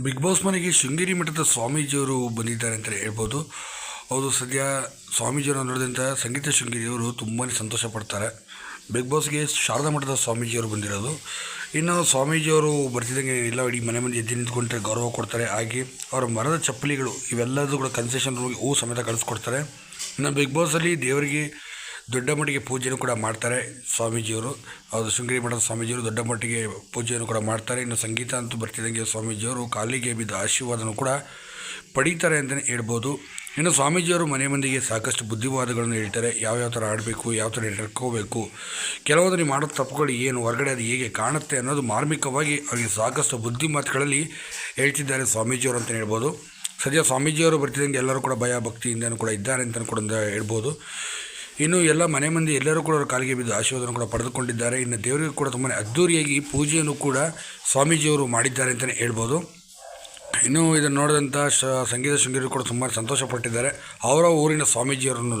Big boss ಮನೆಗೆ ಶೃಂಗೇರಿ ಮಠದ ಸ್ವಾಮೀಜಿಯವರು ಬಂದಿದ್ದಾರೆ ಅಂತ ಹೇಳ್ಬೋದು. ಅವರು ಸದ್ಯ ಸ್ವಾಮೀಜಿಯವರು ನೋಡಿದಂಥ ಸಂಗೀತ ಶೃಂಗೇರಿಯವರು ತುಂಬಾ ಸಂತೋಷ ಪಡ್ತಾರೆ. ಬಿಗ್ ಬಾಸ್ಗೆ ಶಾರದಾ ಮಠದ ಸ್ವಾಮೀಜಿಯವರು ಬಂದಿರೋದು. ಇನ್ನು ಸ್ವಾಮೀಜಿಯವರು ಬರ್ತಿದ್ದಂಗೆ ಎಲ್ಲ ಇಡೀ ಮನೆ ಮಂದಿ ಎದ್ದು ನಿಂತ್ಕೊಂಡ್ರೆ ಗೌರವ ಕೊಡ್ತಾರೆ. ಹಾಗೆ ಅವರ ಮರದ ಚಪ್ಪಲಿಗಳು ಇವೆಲ್ಲದೂ ಕೂಡ ಕನ್ಸೆಷನ್ ರೂಮ್ಗೆ ಹೂ ಸಮೇತ ಕಳಿಸ್ಕೊಡ್ತಾರೆ. ಇನ್ನು ಬಿಗ್ ಬಾಸಲ್ಲಿ ದೇವರಿಗೆ ದೊಡ್ಡ ಮಟ್ಟಿಗೆ ಪೂಜೆಯನ್ನು ಕೂಡ ಮಾಡ್ತಾರೆ ಸ್ವಾಮೀಜಿಯವರು. ಹೌದು, ಶೃಂಗೇರಿ ಮಠದ ಸ್ವಾಮೀಜಿಯವರು ದೊಡ್ಡ ಮಟ್ಟಿಗೆ ಪೂಜೆಯನ್ನು ಕೂಡ ಮಾಡ್ತಾರೆ. ಇನ್ನು ಸಂಗೀತ ಅಂತೂ ಬರ್ತಿದ್ದಂಗೆ ಸ್ವಾಮೀಜಿಯವರು, ಕಾಲಿಗೆ ಬಿದ್ದ ಆಶೀರ್ವಾದನೂ ಕೂಡ ಪಡೀತಾರೆ ಅಂತಲೇ ಹೇಳ್ಬೋದು. ಇನ್ನು ಸ್ವಾಮೀಜಿಯವರು ಮನೆ ಮಂದಿಗೆ ಸಾಕಷ್ಟು ಬುದ್ಧಿವಾದಗಳನ್ನು ಹೇಳ್ತಾರೆ. ಯಾವ್ಯಾವ ಥರ ಆಡಬೇಕು ಯಾವ ಥರ ನಡ್ಕೋಬೇಕು, ಕೆಲವೊಂದು ನೀವು ಮಾಡೋ ತಪ್ಪುಗಳು ಏನು, ಹೊರಗಡೆ ಅದು ಹೇಗೆ ಕಾಣುತ್ತೆ ಅನ್ನೋದು ಮಾರ್ಮಿಕವಾಗಿ ಅವರಿಗೆ ಸಾಕಷ್ಟು ಬುದ್ಧಿ ಮಾತುಗಳಲ್ಲಿ ಹೇಳ್ತಿದ್ದಾರೆ ಸ್ವಾಮೀಜಿಯವರು ಅಂತಲೇ ಹೇಳ್ಬೋದು. ಸದ್ಯ ಸ್ವಾಮೀಜಿಯವರು ಬರ್ತಿದ್ದಂಗೆ ಎಲ್ಲರೂ ಕೂಡ ಭಯ ಭಕ್ತಿಯಿಂದನೂ ಕೂಡ ಇದ್ದಾರೆ ಅಂತಲೂ ಕೂಡ ಹೇಳ್ಬೋದು. ಇನ್ನು ಎಲ್ಲ ಮನೆ ಮಂದಿ ಎಲ್ಲರೂ ಕೂಡ ಅವರ ಕಾಲಿಗೆ ಬಿದ್ದು ಆಶೀರ್ವಾದವನ್ನು ಕೂಡ ಪಡೆದುಕೊಂಡಿದ್ದಾರೆ. ಇನ್ನು ದೇವರಿಗೆ ಕೂಡ ತುಂಬಾ ಅದ್ಧೂರಿಯಾಗಿ ಪೂಜೆಯನ್ನು ಕೂಡ ಸ್ವಾಮೀಜಿಯವರು ಮಾಡಿದ್ದಾರೆ ಅಂತಲೇ ಹೇಳ್ಬೋದು. ಇನ್ನು ಇದನ್ನು ನೋಡಿದಂಥ ಶ, ಸಂಗೀತ ಶೃಂಗೇರಿ ಕೂಡ ತುಂಬ ಸಂತೋಷಪಟ್ಟಿದ್ದಾರೆ. ಅವರ ಊರಿನ ಸ್ವಾಮೀಜಿಯವರನ್ನು